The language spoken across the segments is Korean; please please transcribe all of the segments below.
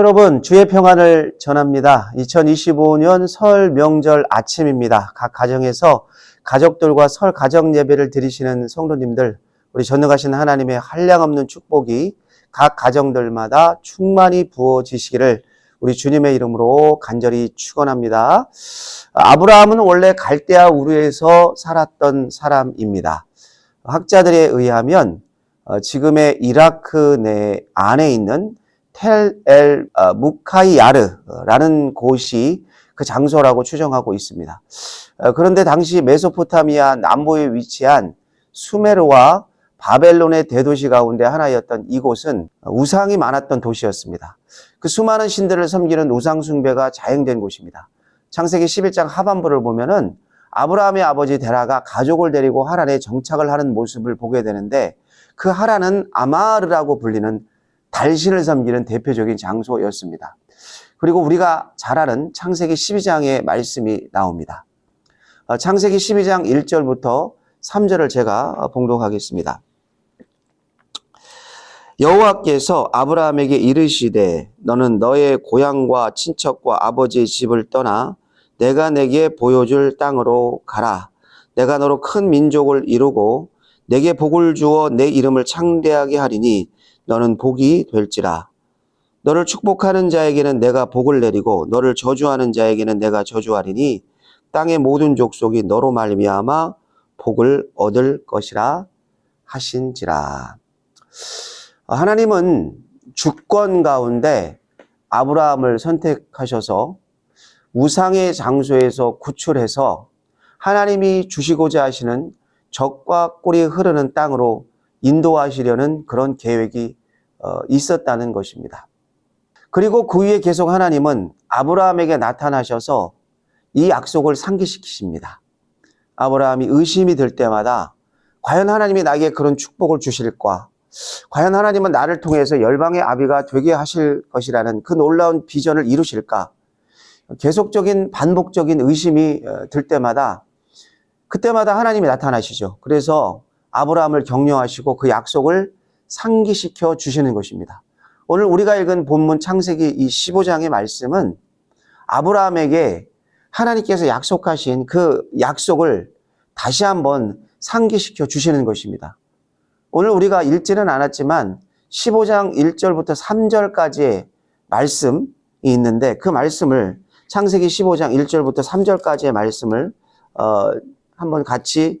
여러분, 주의 평안을 전합니다. 2025년 설 명절 아침입니다. 각 가정에서 가족들과 설 가정 예배를 드리시는 성도님들, 우리 전능하신 하나님의 한량없는 축복이 각 가정들마다 충만히 부어지시기를 우리 주님의 이름으로 간절히 축원합니다. 아브라함은 원래 갈대아 우르에서 살았던 사람입니다. 학자들에 의하면 어, 지금의 이라크 내 안에 있는 텔엘 어, 무카이야르라는 곳이 그 장소라고 추정하고 있습니다. 어, 그런데 당시 메소포타미아 남부에 위치한 수메르와 바벨론의 대도시 가운데 하나였던 이곳은 우상이 많았던 도시였습니다. 그 수많은 신들을 섬기는 우상 숭배가 자행된 곳입니다. 창세기 11장 하반부를 보면은 아브라함의 아버지 데라가 가족을 데리고 하란에 정착을 하는 모습을 보게 되는데 그 하란은 아마르라고 불리는 달신을 섬기는 대표적인 장소였습니다. 그리고 우리가 잘 아는 창세기 12장의 말씀이 나옵니다. 어, 창세기 12장 1절부터 3절을 제가 봉독하겠습니다. 여호와께서 아브라함에게 이르시되 너는 너의 고향과 친척과 아버지의 집을 떠나 내가 내게 보여줄 땅으로 가라. 내가 너로 큰 민족을 이루고 내게 복을 주어 내 이름을 창대하게 하리니 너는 복이 될지라. 너를 축복하는 자에게는 내가 복을 내리고 너를 저주하는 자에게는 내가 저주하리니 땅의 모든 족속이 너로 말미암아 복을 얻을 것이라 하신지라. 하나님은 주권 가운데 아브라함을 선택하셔서 우상의 장소에서 구출해서 하나님이 주시고자 하시는 적과 꿀이 흐르는 땅으로 인도하시려는 그런 계획이 어, 있었다는 것입니다. 그리고 그 위에 계속 하나님은 아브라함에게 나타나셔서 이 약속을 상기시키십니다. 아브라함이 의심이 들 때마다 과연 하나님이 나에게 그런 축복을 주실까? 과연 하나님은 나를 통해서 열방의 아비가 되게 하실 것이라는 그 놀라운 비전을 이루실까? 계속적인 반복적인 의심이 어, 들 때마다 그때마다 하나님이 나타나시죠. 그래서 아브라함을 격려하시고 그 약속을 상기시켜 주시는 것입니다. 오늘 우리가 읽은 본문 창세기 이 15장의 말씀은 아브라함에게 하나님께서 약속하신 그 약속을 다시 한번 상기시켜 주시는 것입니다. 오늘 우리가 읽지는 않았지만 15장 1절부터 3절까지의 말씀이 있는데 그 말씀을 창세기 15장 1절부터 3절까지의 말씀을 어, 한번 같이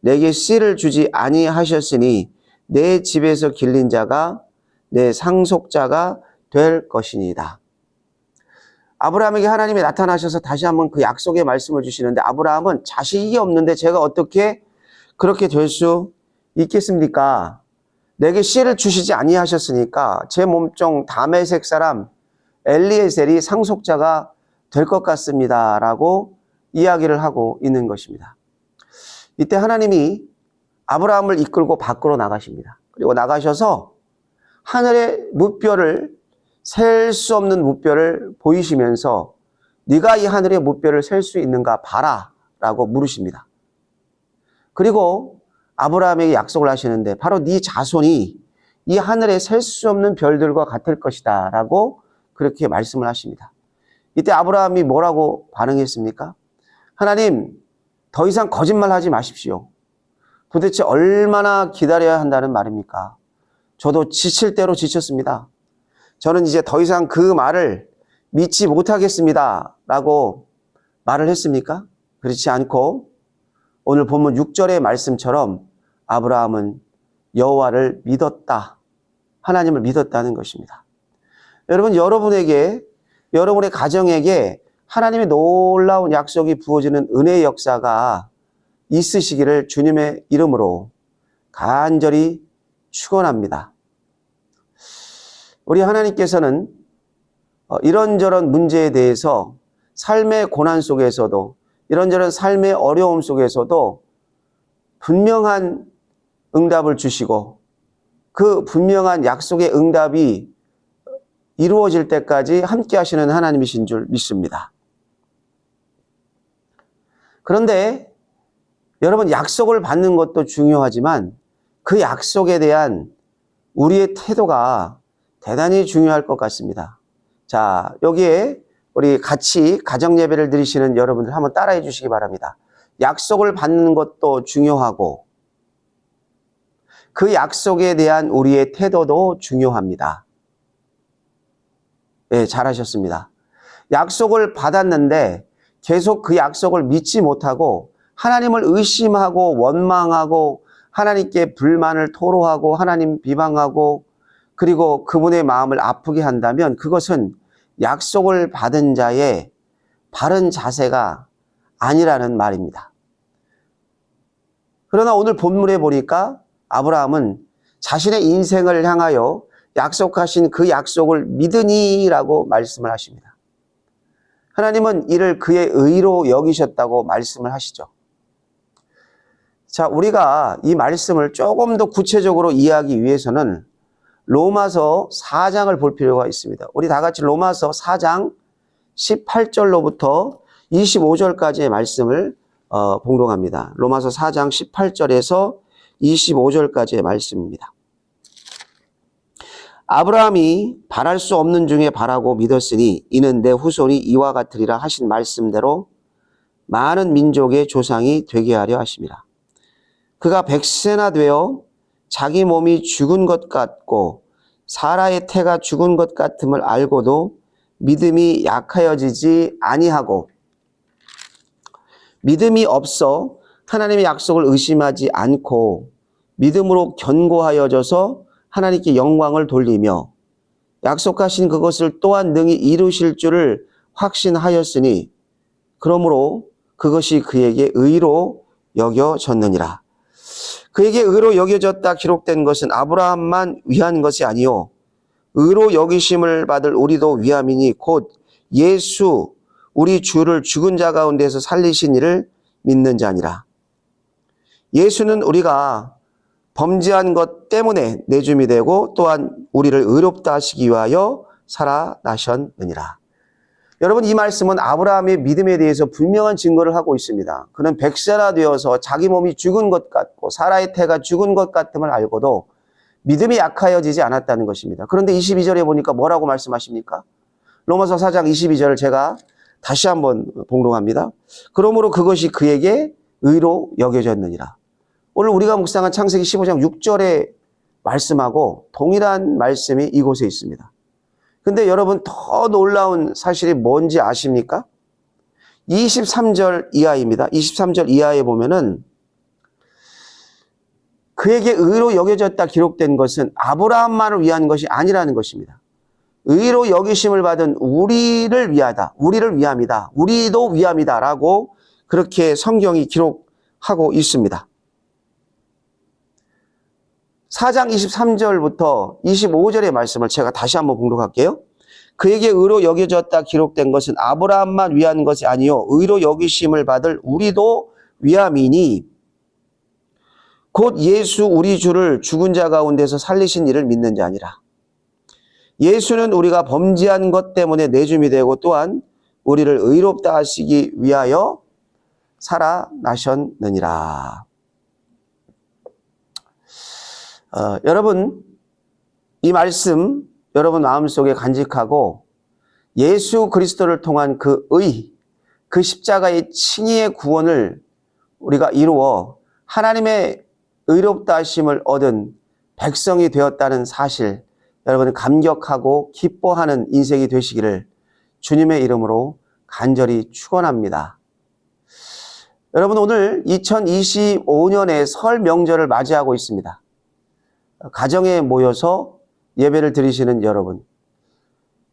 내게 씨를 주지 아니하셨으니 내 집에서 길린 자가 내 상속자가 될 것이니이다. 아브라함에게 하나님이 나타나셔서 다시 한번 그 약속의 말씀을 주시는데 아브라함은 자식이 없는데 제가 어떻게 그렇게 될 수 있겠습니까? 내게 씨를 주시지 아니하셨으니까 제 몸종 다메색 사람 엘리에셀이 상속자가 될 것 같습니다라고 이야기를 하고 있는 것입니다. 이때 하나님이 아브라함을 이끌고 밖으로 나가십니다. 그리고 나가셔서 하늘의 무뼈를 셀 수 없는 무뼈를 보이시면서 네가 이 하늘의 무뼈를 셀 수 있는가 봐라 라고 물으십니다. 그리고 아브라함에게 약속을 하시는데 바로 네 자손이 이 하늘에 셀 수 없는 별들과 같을 것이다 라고 그렇게 말씀을 하십니다. 이때 아브라함이 뭐라고 반응했습니까? 하나님, 더 이상 거짓말 하지 마십시오. 도대체 얼마나 기다려야 한다는 말입니까? 저도 지칠 대로 지쳤습니다. 저는 이제 더 이상 그 말을 믿지 못하겠습니다. 라고 말을 했습니까? 그렇지 않고 오늘 본문 6절의 말씀처럼 아브라함은 여호와를 믿었다. 하나님을 믿었다는 것입니다. 여러분, 여러분에게, 여러분의 가정에게 하나님의 놀라운 약속이 부어지는 은혜의 역사가 있으시기를 주님의 이름으로 간절히 축원합니다. 우리 하나님께서는 어, 이런저런 문제에 대해서 삶의 고난 속에서도 이런저런 삶의 어려움 속에서도 분명한 응답을 주시고 그 분명한 약속의 응답이 이루어질 때까지 함께 하시는 하나님이신 줄 믿습니다. 그런데 여러분 약속을 받는 것도 중요하지만 그 약속에 대한 우리의 태도가 대단히 중요할 것 같습니다. 자, 여기에 우리 같이 가정 예배를 드리시는 여러분들 한번 따라해 주시기 바랍니다. 약속을 받는 것도 중요하고 그 약속에 대한 우리의 태도도 중요합니다. 예, 잘하셨습니다. 약속을 받았는데 계속 그 약속을 믿지 못하고 하나님을 의심하고 원망하고 하나님께 불만을 토로하고 하나님 비방하고 그리고 그분의 마음을 아프게 한다면 그것은 약속을 받은 자의 바른 자세가 아니라는 말입니다. 그러나 오늘 본문에 보니까 아브라함은 자신의 인생을 향하여 약속하신 그 약속을 믿으니라고 말씀을 하십니다. 하나님은 이를 그의 의로 여기셨다고 말씀을 하시죠. 자, 우리가 이 말씀을 조금 더 구체적으로 이해하기 위해서는 로마서 4장을 볼 필요가 있습니다. 우리 다 같이 로마서 4장 18절로부터 25절까지의 말씀을 어, 봉독합니다. 로마서 4장 18절에서 25절까지의 말씀입니다. 아브라함이 바랄 수 없는 중에 바라고 믿었으니 이는 내 후손이 이와 같으리라 하신 말씀대로 많은 민족의 조상이 되게 하려 하심이라. 그가 백세나 되어 자기 몸이 죽은 것 같고 사라의 태가 죽은 것 같음을 알고도 믿음이 약하여지지 아니하고 믿음이 없어 하나님의 약속을 의심하지 않고 믿음으로 견고하여져서 하나님께 영광을 돌리며 약속하신 그것을 또한 능히 이루실 줄을 확신하였으니 그러므로 그것이 그에게 의로 여겨졌느니라. 그에게 의로 여겨졌다 기록된 것은 아브라함만 위한 것이 아니요 의로 여기심을 받을 우리도 위함이니 곧 예수 우리 주를 죽은 자 가운데서 살리신 이를 믿는 자니라. 예수는 우리가 범죄한 것 때문에 내줌이 되고 또한 우리를 의롭다 하시기 위하여 살아나셨느니라. 여러분 이 말씀은 아브라함의 믿음에 대해서 분명한 증거를 하고 있습니다. 그는 백세나 되어서 자기 몸이 죽은 것 같고 사라의 태가 죽은 것 같음을 알고도 믿음이 약하여지지 않았다는 것입니다. 그런데 22절에 보니까 뭐라고 말씀하십니까? 로마서 4장 22절을 제가 다시 한번 봉독합니다. 그러므로 그것이 그에게 의로 여겨졌느니라. 오늘 우리가 묵상한 창세기 15장 6절의 말씀하고 동일한 말씀이 이곳에 있습니다. 근데 여러분 더 놀라운 사실이 뭔지 아십니까? 23절 이하입니다. 23절 이하에 보면은 그에게 의로 여겨졌다 기록된 것은 아브라함만을 위한 것이 아니라는 것입니다. 의로 여기심을 받은 우리를 위하다. 우리를 위함이다. 우리도 위함이다. 라고 그렇게 성경이 기록하고 있습니다. 4장 23절부터 25절의 말씀을 제가 다시 한번 봉독할게요. 그에게 의로 여겨졌다 기록된 것은 아브라함만 위한 것이 아니요 의로 여기심을 받을 우리도 위함이니 곧 예수 우리 주를 죽은 자 가운데서 살리신 이를 믿는 자니라. 예수는 우리가 범죄한 것 때문에 내줌이 되고 또한 우리를 의롭다 하시기 위하여 살아나셨느니라. 어, 여러분, 이 말씀 여러분 마음속에 간직하고 예수 그리스도를 통한 그 의, 그 십자가의 칭의의 구원을 우리가 이루어 하나님의 의롭다 하심을 얻은 백성이 되었다는 사실 여러분 감격하고 기뻐하는 인생이 되시기를 주님의 이름으로 간절히 축원합니다. 여러분 오늘 2025년의 설 명절을 맞이하고 있습니다. 가정에 모여서 예배를 드리시는 여러분.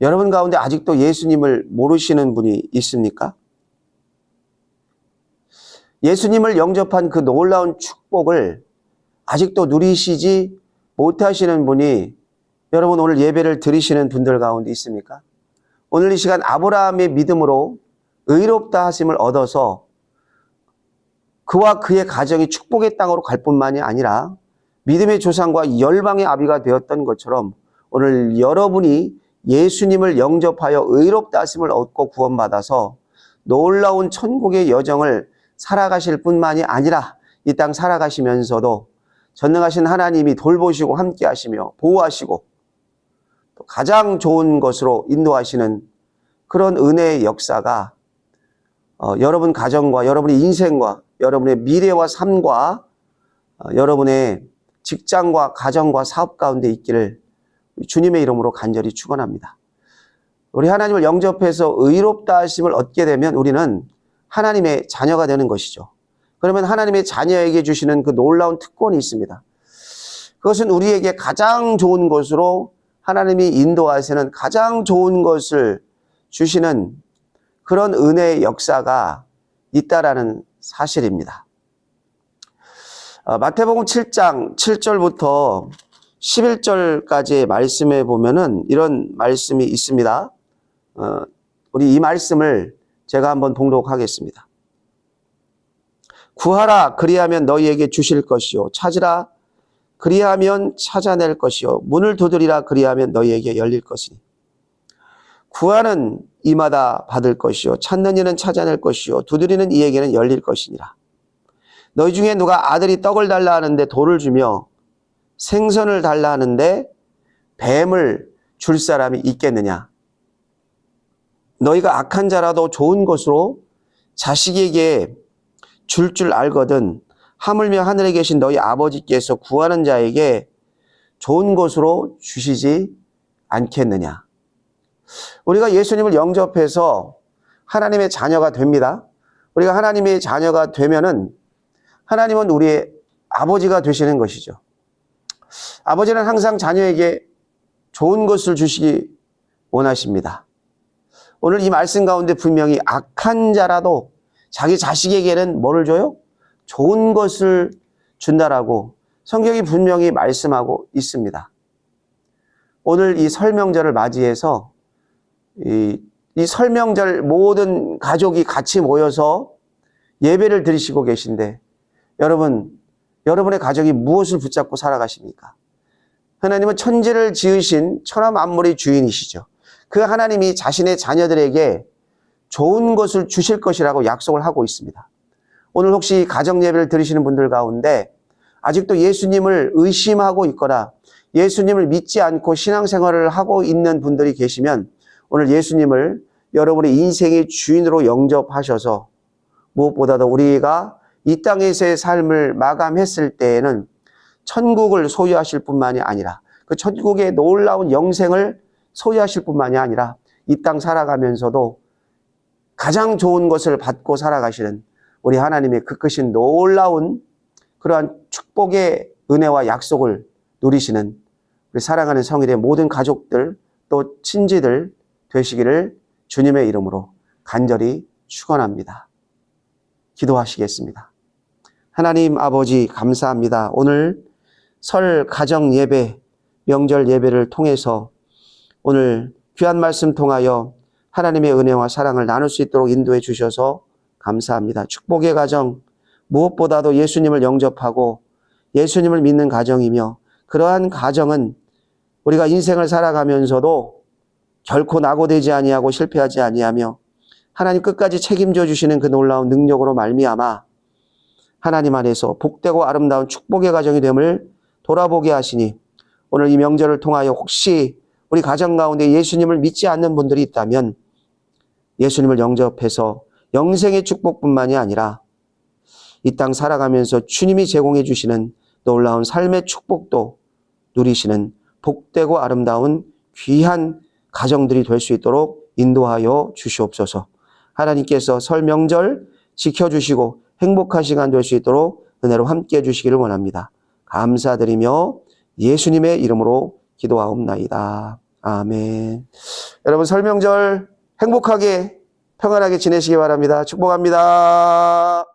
여러분 가운데 아직도 예수님을 모르시는 분이 있습니까? 예수님을 영접한 그 놀라운 축복을 아직도 누리시지 못하시는 분이 여러분 오늘 예배를 드리시는 분들 가운데 있습니까? 오늘 이 시간 아브라함의 믿음으로 의롭다 하심을 얻어서 그와 그의 가정이 축복의 땅으로 갈 뿐만이 아니라 믿음의 조상과 열방의 아비가 되었던 것처럼 오늘 여러분이 예수님을 영접하여 의롭다 하심을 얻고 구원받아서 놀라운 천국의 여정을 살아가실 뿐만이 아니라 이 땅 살아가시면서도 전능하신 하나님이 돌보시고 함께 하시며 보호하시고 또 가장 좋은 것으로 인도하시는 그런 은혜의 역사가 어, 여러분 가정과 여러분의 인생과 여러분의 미래와 삶과 어, 여러분의 직장과 가정과 사업 가운데 있기를 주님의 이름으로 간절히 축원합니다. 우리 하나님을 영접해서 의롭다 하심을 얻게 되면 우리는 하나님의 자녀가 되는 것이죠. 그러면 하나님의 자녀에게 주시는 그 놀라운 특권이 있습니다. 그것은 우리에게 가장 좋은 것으로 하나님이 인도하시는 가장 좋은 것을 주시는 그런 은혜의 역사가 있다라는 사실입니다. 어, 마태복음 7장 7절부터 11절까지의 말씀에 보면은 이런 말씀이 있습니다. 어, 우리 이 말씀을 제가 한번 봉독하겠습니다. 구하라 그리하면 너희에게 주실 것이요. 찾으라 그리하면 찾아낼 것이요. 문을 두드리라 그리하면 너희에게 열릴 것이니. 구하는 이마다 받을 것이요. 찾는 이는 찾아낼 것이요. 두드리는 이에게는 열릴 것이니라 너희 중에 누가 아들이 떡을 달라 하는데 돌을 주며 생선을 달라 하는데 뱀을 줄 사람이 있겠느냐 너희가 악한 자라도 좋은 것으로 자식에게 줄줄 알거든 하물며 하늘에 계신 너희 아버지께서 구하는 자에게 좋은 것으로 주시지 않겠느냐. 우리가 예수님을 영접해서 하나님의 자녀가 됩니다. 우리가 하나님의 자녀가 되면은 하나님은 우리의 아버지가 되시는 것이죠. 아버지는 항상 자녀에게 좋은 것을 주시기 원하십니다. 오늘 이 말씀 가운데 분명히 악한 자라도 자기 자식에게는 뭐를 줘요? 좋은 것을 준다라고 성경이 분명히 말씀하고 있습니다. 오늘 이 설명절을 맞이해서 이, 이 설명절 모든 가족이 같이 모여서 예배를 드리시고 계신데 여러분, 여러분의 가족이 무엇을 붙잡고 살아가십니까? 하나님은 천지를 지으신 천하 만물의 주인이시죠. 그 하나님이 자신의 자녀들에게 좋은 것을 주실 것이라고 약속을 하고 있습니다. 오늘 혹시 가정 예배를 드리시는 분들 가운데 아직도 예수님을 의심하고 있거나 예수님을 믿지 않고 신앙생활을 하고 있는 분들이 계시면 오늘 예수님을 여러분의 인생의 주인으로 영접하셔서 무엇보다도 우리가 이 땅에서의 삶을 마감했을 때에는 천국을 소유하실 뿐만이 아니라 그 천국의 놀라운 영생을 소유하실 뿐만이 아니라 이 땅 살아가면서도 가장 좋은 것을 받고 살아가시는 우리 하나님의 그 크신 놀라운 그러한 축복의 은혜와 약속을 누리시는 우리 사랑하는 성일의 모든 가족들 또 친지들 되시기를 주님의 이름으로 간절히 축원합니다. 기도하시겠습니다. 하나님 아버지 감사합니다. 오늘 설 가정 예배, 명절 예배를 통해서 오늘 귀한 말씀 통하여 하나님의 은혜와 사랑을 나눌 수 있도록 인도해 주셔서 감사합니다. 축복의 가정, 무엇보다도 예수님을 영접하고 예수님을 믿는 가정이며 그러한 가정은 우리가 인생을 살아가면서도 결코 낙오되지 아니하고 실패하지 아니하며 하나님 끝까지 책임져 주시는 그 놀라운 능력으로 말미암아 하나님 안에서 복되고 아름다운 축복의 가정이 됨을 돌아보게 하시니 오늘 이 명절을 통하여 혹시 우리 가정 가운데 예수님을 믿지 않는 분들이 있다면 예수님을 영접해서 영생의 축복뿐만이 아니라 이 땅 살아가면서 주님이 제공해 주시는 놀라운 삶의 축복도 누리시는 복되고 아름다운 귀한 가정들이 될 수 있도록 인도하여 주시옵소서. 하나님께서 설 명절 지켜주시고 행복한 시간 될 수 있도록 은혜로 함께 해주시기를 원합니다. 감사드리며 예수님의 이름으로 기도하옵나이다. 아멘. 여러분 설명절 행복하게 평안하게 지내시기 바랍니다. 축복합니다.